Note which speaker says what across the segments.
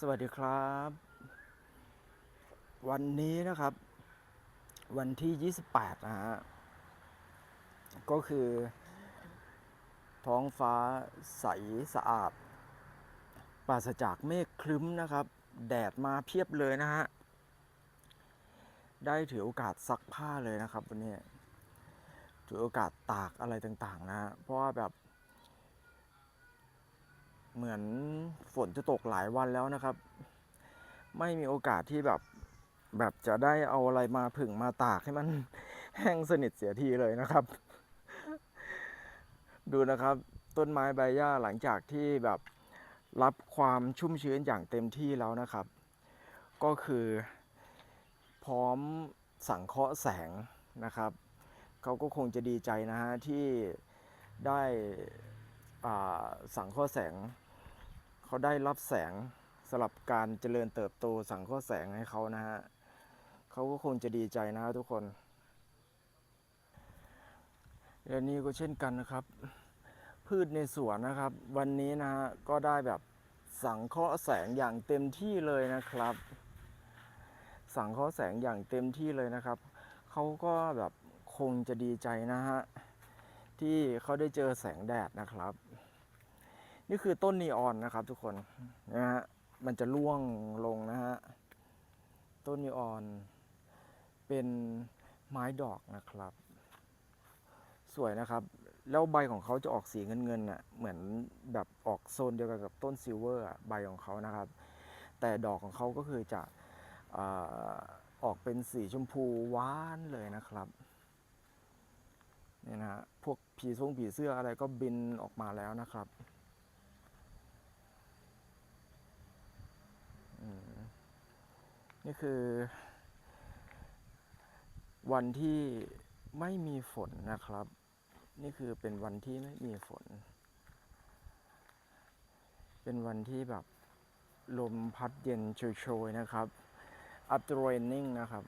Speaker 1: สวัสดีครับ วันนี้นะครับ วันที่ 28 นะฮะ ก็คือ ท้องฟ้าใสสะอาดปราศจากเมฆครึ้มนะครับ แดดมาเพียบเลยนะฮะ ได้ถือโอกาสซักผ้าเลยนะครับ วันนี้ ถือโอกาสตากอะไรต่างๆ นะฮะเพราะว่าแบบ เหมือนฝนจะตกหลายวันแล้วนะครับ ไม่มีโอกาสที่แบบแบบจะได้เอาอะไรมาผึ่งมาตากให้มันแห้งสนิทเสียทีเลยนะครับ ดูนะครับ ต้นไม้ใบหญ้าหลังจากที่แบบรับความชุ่มชื้นอย่างเต็มที่แล้วนะครับ ก็คือพร้อมสังเคราะห์แสงนะครับ เขาก็คงจะดีใจนะฮะที่ได้สังเคราะห์แสง เขาได้รับแสงสำหรับการเจริญเติบโตสังเคราะห์แสงให้เขานะฮะเขาก็คงจะดีใจนะทุกคนและนี่ก็เช่นกันนะครับ พืชในสวนนะครับ วันนี้นะฮะก็ได้แบบสังเคราะห์แสงอย่างเต็มที่เลยนะครับ สังเคราะห์แสงอย่างเต็มที่เลยนะครับเขาก็แบบคงจะดีใจนะฮะที่เขาได้เจอแสงแดดนะครับ นี่คือต้นนีออนนะครับทุกคนนะฮะมันจะร่วงลงนะฮะต้นนีออน เป็นไม้ดอกนะครับ สวยนะครับ แล้วใบของเขาจะออกสีเงินๆน่ะเหมือนแบบออกโซนเดียวกันกับต้นซิลเวอร์อะใบของเขานะครับ แต่ดอกของเขาก็คือจะอออกเป็นสีชมพูหวานเลยนะครับเนี่ยนะฮะพวกผีทรงผีเสื้ออะไรก็บินออกมาแล้วนะครับ อืม นี่คือ วันที่ไม่มีฝนนะครับ นี่คือเป็นวันที่ไม่มีฝน เป็นวันที่แบบลมพัดเย็นโชยๆนะครับ after raining นะครับ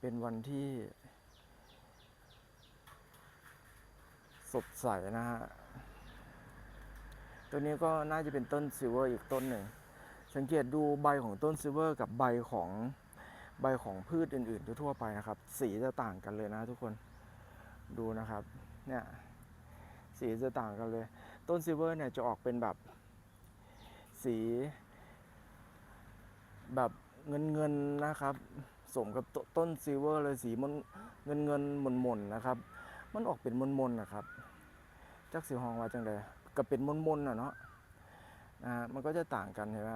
Speaker 1: เป็นวันที่ สดใสนะฮะ ตัวนี้ก็น่าจะเป็นต้นซิลเวอร์อีกต้นหนึ่ง สังเกตดูใบของต้นซิเวอร์กับใบของใบของพืชอื่นๆ ทั่วไปนะครับ สีจะต่างกันเลยนะทุกคนดูนะครับเนี่ยสีจะต่างกันเลย ต้นซิเวอร์เนี่ยจะออกเป็นแบบสี แบบเงินเงินๆนะครับ สมกับตต้นซิเวอร์เลยสีมันเงินเงินๆหม่นๆนะครับ มันออกเป็นมนๆนะครับจักสีหองว่าจังเลยก็เป็นมนๆน่ะเนาะนะมันก็จะต่างกันเห็นไหม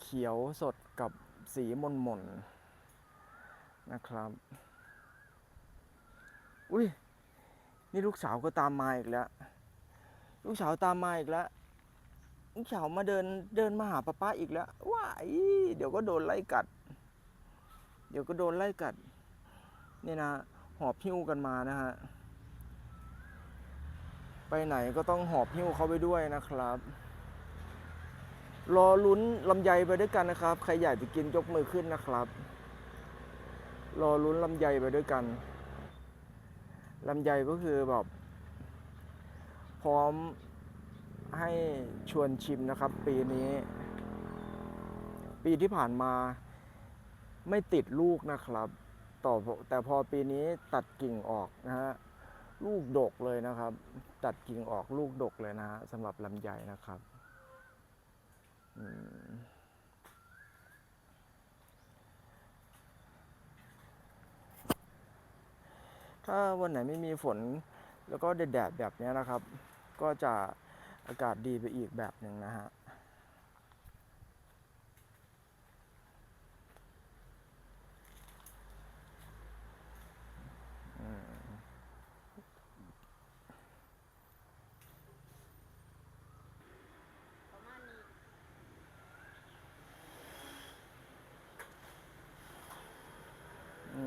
Speaker 1: เขียวสดกับสีมนมนนะครับ อุ้ยนี่ลูกสาวก็ตามมาอีกแล้ว ลูกสาวตามมาอีกแล้ว ลูกสาวมาเดินเดินมาหาป้าป้าอีกแล้ว ว้ายเดี๋ยวก็โดนไล่กัด เดี๋ยวก็โดนไล่กัด นี่นะ หอบหิ้วกันมานะฮะ ไปไหนก็ต้องหอบหิ้วเขาไปด้วยนะครับ รอลุ้นลำไยไปด้วยกันนะครับ ใครอยากจะกินยกมือขึ้นนะครับ รอลุ้นลำไยไปด้วยกันลำไยก็คือแบบพร้อมให้ชวนชิมนะครับ ปีนี้ ปีที่ผ่านมาไม่ติดลูกนะครับ ต่อแต่พอปีนี้ตัดกิ่งออกนะฮะลูกดกเลยนะครับ ตัดกิ่งออกลูกดกเลยนะฮะสำหรับลำไยนะครับ ถ้าวันไหนไม่มีฝนแล้วก็แดดแบบนี้นะครับ ก็จะอากาศดีไปอีกแบบหนึ่งนะฮะ
Speaker 2: มาณนี้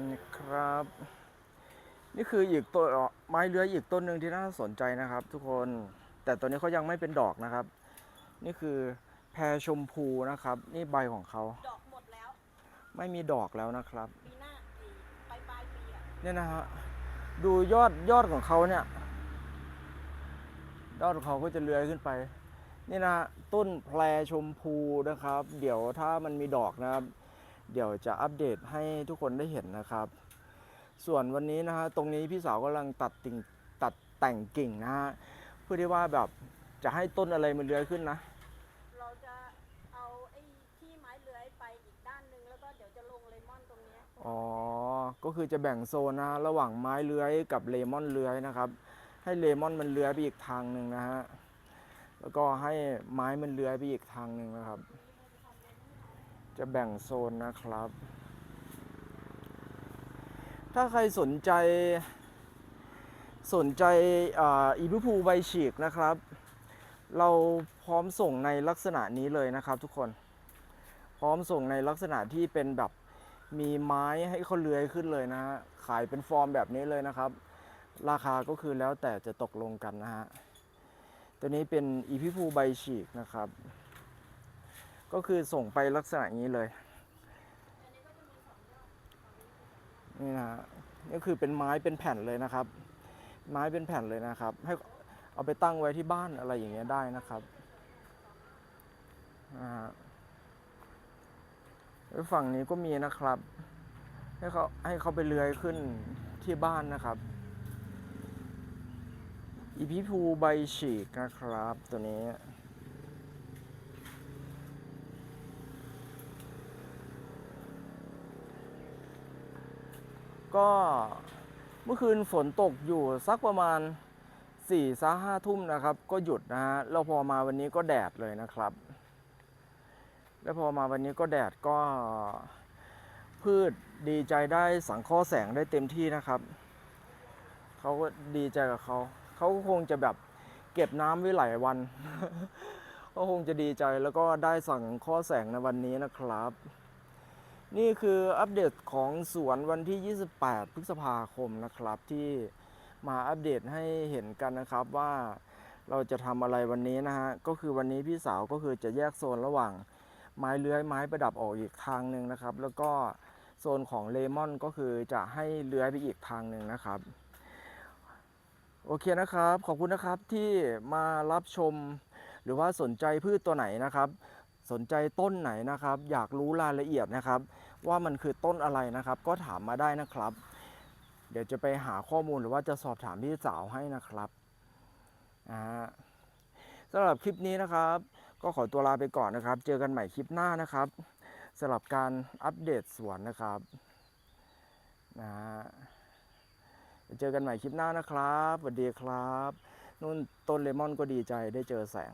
Speaker 1: นี่ครับ นี่คืออีกตัวไม้เลื้อยอีกต้นหนึ่งที่น่าสนใจนะครับ ทุกคนแต่ตัวนี้เขายังไม่เป็นดอกนะครับ นี่คือแพรชมพูนะครับ นี่ใบของเขา
Speaker 2: ดอกหมดแล้ว
Speaker 1: ไม่มีดอกแล้วนะครับ
Speaker 2: ปีหน้าไอ้ปลายปลายปีอะ
Speaker 1: เนี่ยนะฮะดูยอดยอดของเขาเนี่ยยอดของเขาก็จะเลื้อยขึ้นไปนี่นะต้นแพรชมพูนะครับ เดี๋ยวถ้ามันมีดอกนะครับ เดี๋ยวจะอัปเดตให้ทุกคนได้เห็นนะครับ ส่วนวันนี้นะฮะตรงนี้พี่สาวกำลังตัดติ่งตัดแต่งกิ่งนะฮะเพื่อที่ว่าแบบจะให้ต้นอะไรมันเลื้อยขึ้นนะ
Speaker 2: เราจะเอาไอ้ที่ไม้เลื้อยไปอีกด้านหนึ่งแล้วก็เดี๋ยวจะลงเลมอนตรงเนี้ย
Speaker 1: อ๋อ ก็คือจะแบ่งโซนนะฮะระหว่างไม้เลื้อยกับเลมอนเลื้อยนะครับ ให้เลมอนมันเลื้อยไปอีกทางหนึ่งนะฮะแล้วก็ให้ไม้มันเลื้อยไปอีกทางหนึ่งนะครับ จะแบ่งโซนนะครับ ถ้าใครสนใจ สนใจอีพิพูใบฉีกนะครับ เราพร้อมส่งในลักษณะนี้เลยนะครับทุกคน พร้อมส่งในลักษณะที่เป็นแบบมีไม้ให้เขาเลื้อยขึ้นเลยนะฮะ ขายเป็นฟอร์มแบบนี้เลยนะครับ ราคาก็คือแล้วแต่จะตกลงกันนะฮะ ตัวนี้เป็นอีพิพูใบฉีกนะครับ ก็คือส่งไปลักษณะนี้เลย นี่นะฮะนี่คือเป็นไม้เป็นแผ่นเลยนะครับ ไม้เป็นแผ่นเลยนะครับ ให้เอาไปตั้งไว้ที่บ้านอะไรอย่างเงี้ยได้นะครับนะฮะฝั่งนี้ก็มีนะครับ ให้เขาให้เขาไปเลื้อยขึ้นที่บ้านนะครับ อีพีพูใบฉีกนะครับตัวนี้ ก็เมื่อคืนฝนตกอยู่สักประมาณ4ี่ซห้าทุ่มนะครับ ก็หยุดนะฮะแล้วพอมาวันนี้ก็แดดเลยนะครับ แล้วพอมาวันนี้ก็แดดก็พืชดีใจได้สังเคราะห์แสงได้เต็มที่นะครับเขาก็ดีใจกับเขาเขาก็คงจะแบบเก็บน้ำไว้หลายวัน ก็คงจะดีใจแล้วก็ได้สังเคราะห์แสงในวันนี้นะครับ นี่คืออัปเดตของสวนวันที่ 28 พฤษภาคมนะครับ ที่มาอัปเดตให้เห็นกันนะครับว่าเราจะทำอะไรวันนี้นะฮะ ก็คือวันนี้พี่สาวก็คือจะแยกโซนระหว่างไม้เลื้อยไม้ประดับออกอีกทางหนึ่งนะครับ แล้วก็โซนของเลมอนก็คือจะให้เลื้อยไปอีกทางหนึ่งนะครับ โอเคนะครับ ขอบคุณนะครับที่มารับชมหรือว่าสนใจพืชตัวไหนนะครับ สนใจต้นไหนนะครับ อยากรู้รายละเอียดนะครับ ว่ามันคือต้นอะไรนะครับ ก็ถามมาได้นะครับ เดี๋ยวจะไปหาข้อมูลหรือว่าจะสอบถามพี่สาวให้นะครับอ่าสำหรับคลิปนี้นะครับ ก็ขอตัวลาไปก่อนนะครับ เจอกันใหม่คลิปหน้านะครับสำหรับการอัปเดตสวนนะครับนะฮะเจอกันใหม่คลิปหน้านะครับสวัสดีครับ นุ่นต้นเลมอนก็ดีใจได้เจอแสง